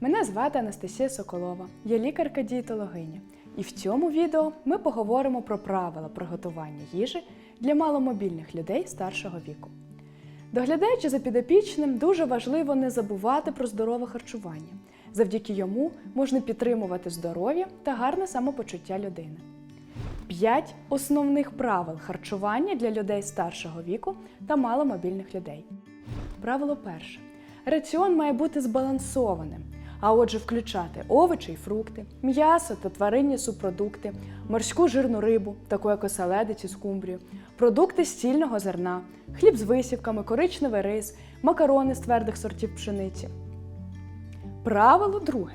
Мене звати Анастасія Соколова, я лікарка-дієтологиня. І в цьому відео ми поговоримо про правила приготування їжі для маломобільних людей старшого віку. Доглядаючи за підопічним, дуже важливо не забувати про здорове харчування. Завдяки йому можна підтримувати здоров'я та гарне самопочуття людини. П'ять основних правил харчування для людей старшого віку та маломобільних людей. Правило перше. Раціон має бути збалансованим, а отже, включати овочі й фрукти, м'ясо та тваринні субпродукти, морську жирну рибу, таку як оселедець і скумбрію, продукти з цільного зерна, хліб з висівками, коричневий рис, макарони з твердих сортів пшениці. Правило друге.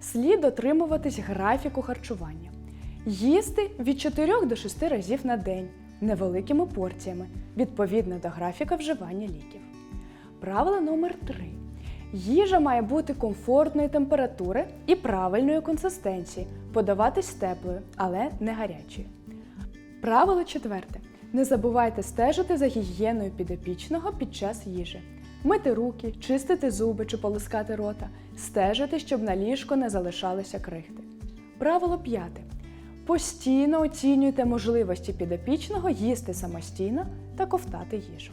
Слід дотримуватись графіку харчування. Їсти від 4 до 6 разів на день невеликими порціями відповідно до графіка вживання ліків. Правило номер 3. Їжа має бути комфортної температури і правильної консистенції, подаватись теплою, але не гарячою. Правило четверте. Не забувайте стежити за гігієною підопічного під час їжі. Мити руки, чистити зуби чи полискати рота, стежити, щоб на ліжко не залишалися крихти. Правило п'яте. Постійно оцінюйте можливості підопічного їсти самостійно та ковтати їжу.